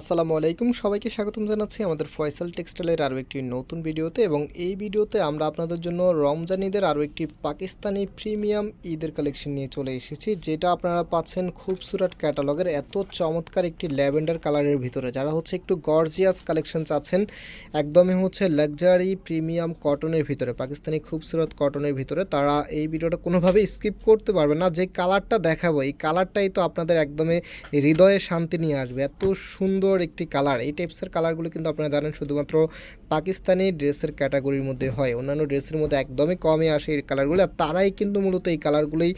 আসসালামু আলাইকুম। সবাইকে স্বাগতম জানাচ্ছি আমাদের ফয়সাল টেক্সটাইলের আরও একটি নতুন ভিডিওতে এবং এই ভিডিওতে আমরা আপনাদের জন্য রমজান ঈদের আরও একটি পাকিস্তানি প্রিমিয়াম ঈদের কালেকশন নিয়ে চলে এসেছি, যেটা আপনারা পাচ্ছেন খুবসুরাট ক্যাটালগের এত চমৎকার একটি ল্যাভেন্ডার কালারের ভিতরে। যারা হচ্ছে একটু গর্জিয়াস কালেকশন চাচ্ছেন, একদমই হচ্ছে লাক্সারি প্রিমিয়াম কটনের ভিতরে, পাকিস্তানি খুবসুরত কটনের ভিতরে, তারা এই ভিডিওটা কোনোভাবেই স্কিপ করতে পারবে না। যে কালারটা দেখাবো, এই কালারটাই তো আপনাদের একদমই হৃদয়ে শান্তি নিয়ে আসবে। এত সুন্দর একটি কালার এই টাইপসের কালারগুলো কিন্তু আপনারা জানেন, শুধুমাত্র পাকিস্তানি ড্রেসের ক্যাটাগরির মধ্যে হয়। অন্যান্য ড্রেসের মধ্যে একদমই কমে আসে এই কালারগুলো আর তারাই কিন্তু মূলত এই কালারগুলোই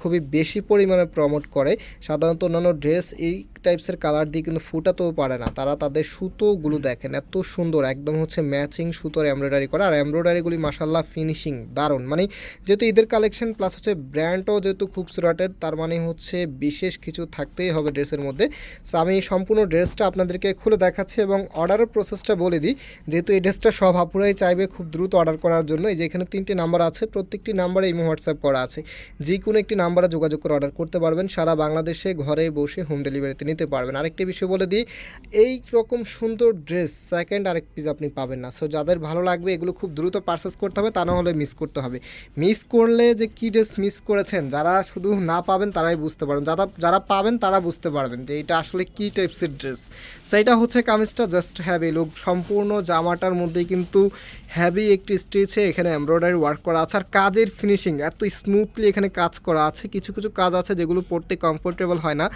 খুবই বেশি পরিমাণে প্রমোট করে। সাধারণত অন্যান্য ড্রেস এই টাইপসের কালার দিয়ে কিন্তু ফুটাতেও পারে না। তারা তাদের সুতোগুলো দেখেন এত সুন্দর একদম হচ্ছে ম্যাচিং সুতোর এমব্রয়ডারি করা। আর এমব্রয়ডারিগুলি মাসাল্লাহ ফিনিশিং দারুণ। মানে যেহেতু ঈদের কালেকশন প্লাস হচ্ছে ব্র্যান্ডও যেহেতু খুব সুরাটের তার মানে হচ্ছে বিশেষ কিছু থাকতেই হবে ড্রেসের মধ্যে। সো আমি সম্পূর্ণ ড্রেসটা আপনাদেরকে খুলে দেখাচ্ছি এবং অর্ডারের প্রসেসটা বলে দিই। যেহেতু এই ড্রেসটা সব আপুরাই চাইবে খুব দ্রুত অর্ডার করার জন্য। এই যে এখানে তিনটি নাম্বার আছে প্রত্যেকটি নাম্বারে ইমো হোয়াটসঅ্যাপ করা আছে। যে কোনো একটি নাম্বারে যোগাযোগ করে অর্ডার করতে পারবেন। সারা বাংলাদেশে ঘরে বসে হোম ডেলিভারিতে নিতে পারবেন। আরেকটি বিষয় বলে দিই, এই রকম সুন্দর ড্রেস সেকেন্ড আরেক পিস আপনি পাবেন না। সো যাদের ভালো লাগবে, এগুলো খুব দ্রুত পারচেস করতে হবে, তা না হলে মিস করতে হবে। মিস করলে যে কী ড্রেস মিস করেছেন, যারা শুধু না পাবেন, তারাই বুঝতে পারবেন। যারা যারা পাবেন, তারা বুঝতে পারবেন যে এটা আসলে কী টাইপসের ড্রেস সো এটা হচ্ছে কামিজটা জাস্ট হ্যাভি লুক সম্পূর্ণ জামাটার মধ্যে কিন্তু হ্যাভি একটি স্টিচে এখানে এমব্রয়ডারি ওয়ার্ক করা আছে। আর কাজের ফিনিশিং এত স্মুথলি এখানে কাজ করা আছে। কিছু কিছু কাজ আছে যেগুলো পড়তে কমফোর্টেবল হয় না।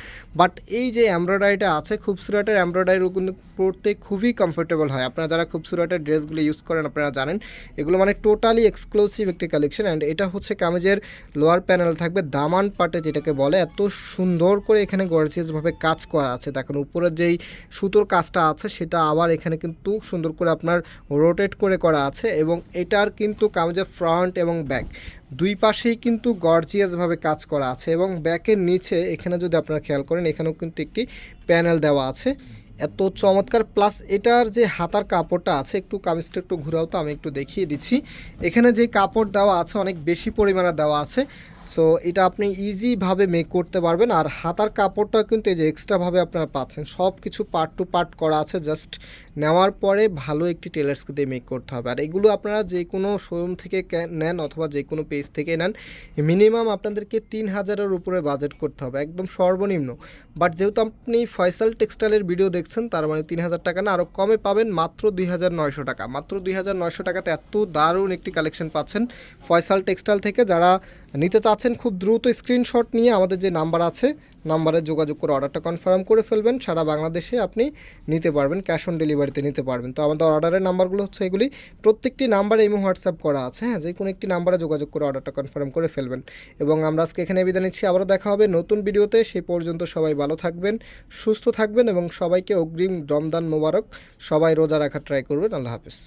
বাট এই যে এমব্রয়ডারিটা আছে খুবসুরাটের এমব্রয়ডারিও কিন্তু পড়তে খুবই কমফোর্টেবল হয়। আপনারা যারা খুবসুরাটের ড্রেসগুলো ইউজ করেন, আপনারা জানেন, এগুলো মানে টোটালি এক্সক্লুসিভ একটি কালেকশন অ্যান্ড এটা হচ্ছে কামিজের লোয়ার প্যানেল থাকবে, দামান পাটে যেটাকে বলে, এত সুন্দর করে এখানে গর্জিয়াসভাবে কাজ করা আছে। দেখেন উপরের যেই সুতোর কাজটা আছে, সেটা আবার এখানে কিন্তু সুন্দর করে আপনার রোটেট করে করা আছে এবং এটার কিন্তু কামিজের ফ্রন্ট এবং ব্যাক দুই পাশেই কিন্তু গর্জিয়াসভাবে কাজ করা আছে এবং ব্যাকের নিচে, এখানে যদি আপনারা খেয়াল করেন, এখানেও কিন্তু একটি প্যানেল দেওয়া আছে। এত চমৎকার প্লাস এটার যে হাতার কাপড়টা আছে, একটু কামিজটা একটু ঘুরাও তো আমি একটু দেখিয়ে দিচ্ছি। এখানে যে কাপড় দেওয়া আছে, অনেক বেশি পরিমাণে দেওয়া আছে। সো এটা আপনি ইজিভাবে মেক করতে পারবেন। আর হাতার কাপড়টা কিন্তু এই যে এক্সট্রাভাবে আপনারা পাচ্ছেন। সব কিছু পার্ট টু পার্ট করা আছে। জাস্ট নেওয়ার পরে ভালো একটি টেলার্সকে দিয়ে মেক করতে হবে। আর এগুলো আপনারা যে কোনো শোরুম থেকে নেন অথবা যে কোনো পেজ থেকে নেন মিনিমাম আপনাদেরকে তিন হাজারের উপরে বাজেট করতে হবে। একদম সর্বনিম্ন। বাট যেহেতু আপনি ফয়সাল টেক্সটাইলের ভিডিও দেখছেন, তার মানে তিন হাজার টাকা না আরও কমে পাবেন মাত্র দুই হাজার নয়শো টাকা। মাত্র দুই হাজার নয়শো টাকাতে এত দারুণ একটি কালেকশন পাচ্ছেন ফয়সাল টেক্সটাইল থেকে। যারা নিতে চাচ্ছেন খুব দ্রুত স্ক্রিনশট নিয়ে আমাদের যে নাম্বার আছে, নাম্বারে যোগাযোগ করে অর্ডারটা কনফার্ম করে ফেলবেন। সারা বাংলাদেশে আপনি নিতে পারবেন ক্যাশ অন ডেলিভারিতে নিতে পারবেন। তো আমাদের অর্ডারের নাম্বারগুলো হচ্ছে এগুলি। প্রত্যেকটি নাম্বারে এবং হোয়াটসঅ্যাপ করা আছে হ্যাঁ যে কোনো একটি নাম্বারে যোগাযোগ করে অর্ডারটা কনফার্ম করে ফেলবেন। এবং আমরা আজকে এখানে বিদায় নিচ্ছি। আবারও দেখা হবে নতুন ভিডিওতে। সেই পর্যন্ত সবাই ভালো থাকবেন, সুস্থ থাকবেন এবং সবাইকে অগ্রিম রমদান মোবারক সবাই রোজা রাখার ট্রাই করবেন। আল্লাহ হাফিজ।